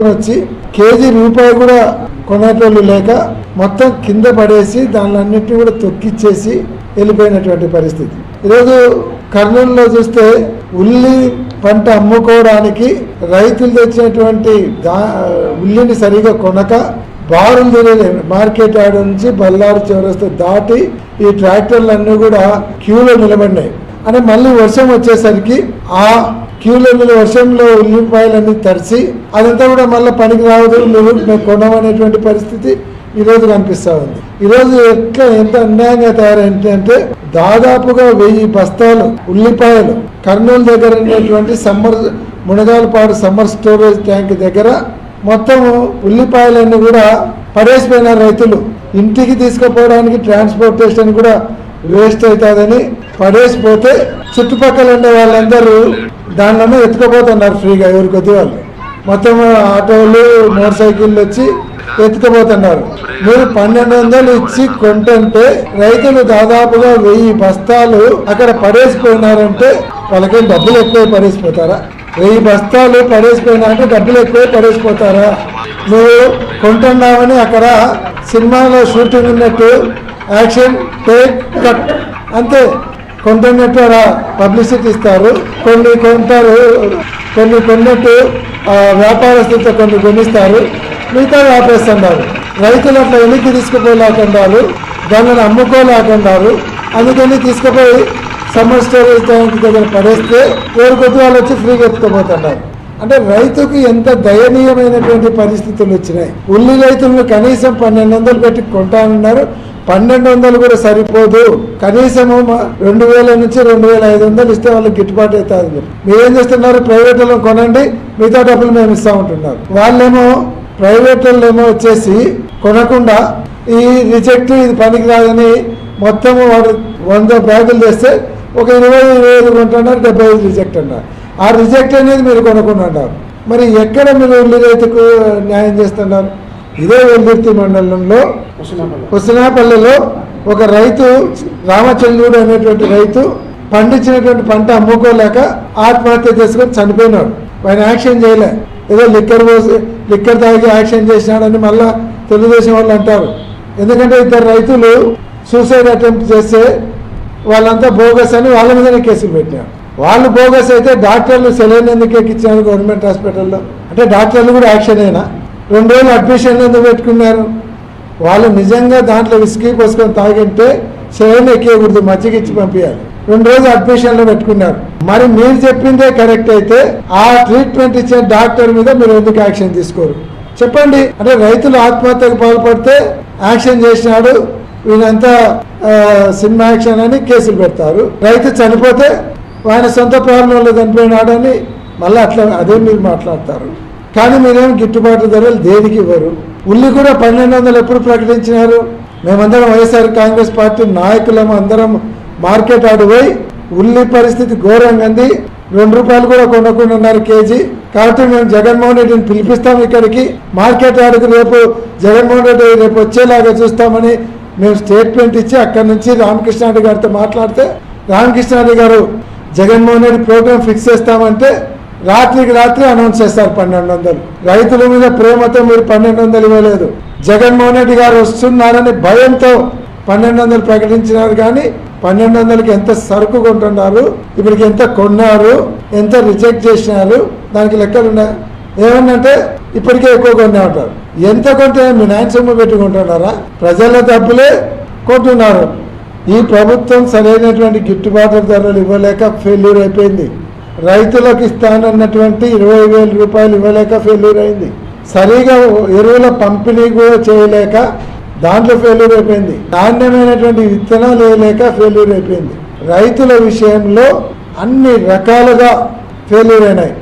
వచ్చి కేజీ రూపాయి కూడా కొనేటోళ్ళు లేక మొత్తం కింద పడేసి దాని అన్నింటినీ కూడా తొక్కిచ్చేసి వెళ్ళిపోయినటువంటి పరిస్థితి. ఈరోజు కర్నూలులో చూస్తే ఉల్లి పంట అమ్ముకోవడానికి రైతులు తెచ్చినటువంటి దా ఉల్లిని సరిగా కొనక బారులు తిరగలేదు మార్కెట్ ఆడ నుంచి బల్లారు చౌరస్తా దాటి ఈ ట్రాక్టర్లన్నీ కూడా క్యూలో నిలబడినాయి. అంటే మళ్ళీ వర్షం వచ్చేసరికి ఆ క్యూలో మీద వర్షంలో ఉల్లిపాయలన్నీ తరిచి అదంతా కూడా మళ్ళీ పనికి రావద్దు నువ్వు మేము కొనమనేటువంటి పరిస్థితి ఈరోజు కనిపిస్తూ ఉంది. ఈరోజు ఎట్లా ఎంత అన్యాయంగా తయారైంది అంటే దాదాపుగా వెయ్యి బస్తాలు ఉల్లిపాయలు కర్నూలు దగ్గర ఉన్నటువంటి summer Munagalapadu summer storage tank దగ్గర మొత్తం ఉల్లిపాయలన్నీ కూడా పడేసిపోయిన రైతులు. ఇంటికి తీసుకుపోవడానికి ట్రాన్స్పోర్టేషన్ కూడా వేస్ట్ అవుతుందని పడేసిపోతే చుట్టుపక్కల ఉండే వాళ్ళందరూ దానిలోనే ఎత్తుకుపోతున్నారు ఫ్రీగా ఎవరి కొద్ది వాళ్ళు. మొత్తం ఆటోలు మోటార్ సైకిళ్ళు వచ్చి ఎత్తుకుపోతున్నారు. మీరు పన్నెండు వందలు ఇచ్చి కొంటుంటే రైతులు దాదాపుగా వెయ్యి బస్తాలు అక్కడ పడేసిపోయినారంటే వాళ్ళకేం డబ్బులు ఎక్కువ పడేసిపోతారా? వెయ్యి బస్తాలు పడేసిపోయినా అంటే డబ్బులు ఎక్కువ పడేసిపోతారా? నువ్వు కొంటున్నావని అక్కడ సినిమాలో షూటింగ్ ఉన్నట్టు యాక్షన్ టేక్ కట్ అంతే. కొంటున్నట్టు అలా పబ్లిసిటీ ఇస్తారు. కొన్ని కొంటారు కొన్ని కొన్నట్టు వ్యాపారస్తులతో కొన్ని కొనిస్తారు. మిగతా ఆపేస్తున్నారు రైతులు అట్లా వెనక్కి తీసుకుపోలేకుండా దానిని అమ్ముకోలేకుండా అందుకని తీసుకుపోయి సమ్మర్ స్టోరేజ్ ట్యాంక్ దగ్గర పడేస్తే ఎవరి కొద్ది వాళ్ళు వచ్చి ఫ్రీగా ఎత్తుకుపోతున్నారు. అంటే రైతుకు ఎంత దయనీయమైనటువంటి పరిస్థితులు వచ్చినాయి. ఉల్లి రైతులను కనీసం పన్నెండు వందలు పెట్టి కొంటానన్నారు. పన్నెండు వందలు కూడా సరిపోదు. కనీసము రెండు వేల నుంచి రెండు వేల ఐదు వందలు ఇస్తే వాళ్ళకి గిట్టుబాటు అవుతుంది మీరేం చేస్తున్నారు? ప్రైవేట్ వాళ్ళని కొనండి. మిగతా డబ్బులు మేము ఇస్తా ఉంటున్నారు. వాళ్ళేమో ప్రైవేట్ వాళ్ళు ఏమో వచ్చేసి కొనకుండా ఈ రిజెక్ట్ ఇది పనికి రాదని మొత్తము వాడు వంద బ్యాగులు తెస్తే ఒక ఇరవై ఇరవై ఐదు కొంటున్నారు డెబ్బై ఐదు రిజెక్ట్ అన్నారు. ఆ రిజెక్ట్ అనేది మీరు కొనుక్కున్నారు మరి ఎక్కడ మీరు ఉల్లి రైతుకు న్యాయం చేస్తున్నారు? ఇదే వెల్దుర్తి మండలంలో హుసనాపల్లిలో ఒక రైతు రామచంద్రుడు అనేటువంటి రైతు పండించినటువంటి పంట అమ్ముకోలేక ఆత్మహత్య చేసుకొని చనిపోయినాడు. ఆయన యాక్షన్ చేయలే. ఏదో లిక్కర్ పోసి లిక్కర్ తాగి యాక్షన్ చేసినాడని మళ్ళా తెలుగుదేశం వాళ్ళు అంటారు. ఎందుకంటే ఇద్దరు రైతులు సూసైడ్ అటెంప్ట్ చేస్తే వాళ్ళంతా బోగస్ అని వాళ్ళ మీదనే కేసులు పెట్టినారు. వాళ్ళు బోగస్ అయితే డాక్టర్లు సెలైన్ ఎందుకు ఎక్కించారు గవర్నమెంట్ హాస్పిటల్లో? అంటే డాక్టర్లు కూడా యాక్షన్ అయినా రెండు రోజులు అడ్మిషన్ ఎందుకు పెట్టుకున్నారు? వాళ్ళు నిజంగా దాంట్లో విస్కీ పోసుకొని తాగింటే సెలైన్ ఎక్కేయకూడదు మజ్జిగ ఇచ్చి పంపించాలి రెండు రోజులు అడ్మిషన్లో పెట్టుకున్నారు. మరి మీరు చెప్పిందే కరెక్ట్ అయితే ఆ ట్రీట్మెంట్ ఇచ్చే డాక్టర్ మీద మీరు ఎందుకు యాక్షన్ తీసుకోరు? చెప్పండి. అంటే రైతులు ఆత్మహత్యకు పాల్పడితే యాక్షన్ చేసినాడు వీళ్ళంతా సినిమా యాక్షన్ అని కేసులు పెడతారు. రైతు చనిపోతే ఆయన సొంత ప్రాబ్లంలో చనిపోయినాడని మళ్ళీ అట్లా అదే మీరు మాట్లాడతారు. కానీ మీరేం గిట్టుబాటు ధరలు దేనికి ఇవ్వరు? ఉల్లి కూడా పన్నెండు వందలు ఎప్పుడు ప్రకటించినారు? మేమందరం వైఎస్ఆర్ కాంగ్రెస్ పార్టీ నాయకులం అందరం మార్కెట్ ఆడిపోయి ఉల్లి పరిస్థితి ఘోరంగా ఉంది. రెండు రూపాయలు కూడా కొనకుండా ఉన్నారు కేజీ. కాబట్టి మేము జగన్మోహన్ రెడ్డిని పిలిపిస్తాం ఇక్కడికి. మార్కెట్ ఆడికి రేపు జగన్మోహన్ రెడ్డి రేపు వచ్చేలాగా చూస్తామని మేము స్టేట్మెంట్ ఇచ్చి అక్కడి నుంచి రామకృష్ణారెడ్డి గారితో మాట్లాడితే రామకృష్ణారెడ్డి గారు జగన్మోహన్ రెడ్డి ప్రోగ్రామ్ ఫిక్స్ చేస్తామంటే రాత్రికి రాత్రి అనౌన్స్ చేస్తారు పన్నెండు వందలు. రైతుల మీద ప్రేమతో మీరు పన్నెండు వందలు ఇవ్వలేదు. జగన్మోహన్ రెడ్డి గారు వస్తున్నారని భయంతో పన్నెండు వందలు ప్రకటించినారు కానీ పన్నెండు వందలకి ఎంత సరుకు కొంటున్నారు ఇప్పటికి ఎంత కొన్నారు ఎంత రిజెక్ట్ చేసినారు దానికి లెక్కలు ఉన్నాయి. ఏమన్నంటే ఇప్పటికే ఎక్కువ కొనే ఉంటారు. ఎంత కొంటే మీ నాయన సొమ్ము పెట్టుకుంటున్నారా? ప్రజల డబ్బులే కొంటున్నారు ఈ ప్రభుత్వం సరైనటువంటి గిట్టుబాటు ధరలు ఇవ్వలేక ఫెయిల్యూర్ అయిపోయింది. రైతులకు ఇస్తానన్నటువంటి ఇరవై వేల రూపాయలు ఇవ్వలేక ఫెయిల్యూర్ అయింది. సరిగా ఎరువుల పంపిణీ కూడా చేయలేక దాంట్లో ఫెయిల్యూర్ అయిపోయింది. నాణ్యమైనటువంటి విత్తనాలు వేయలేక ఫెయిల్యూర్ అయిపోయింది. రైతుల విషయంలో అన్ని రకాలుగా ఫెయిల్యూర్ అయినాయి.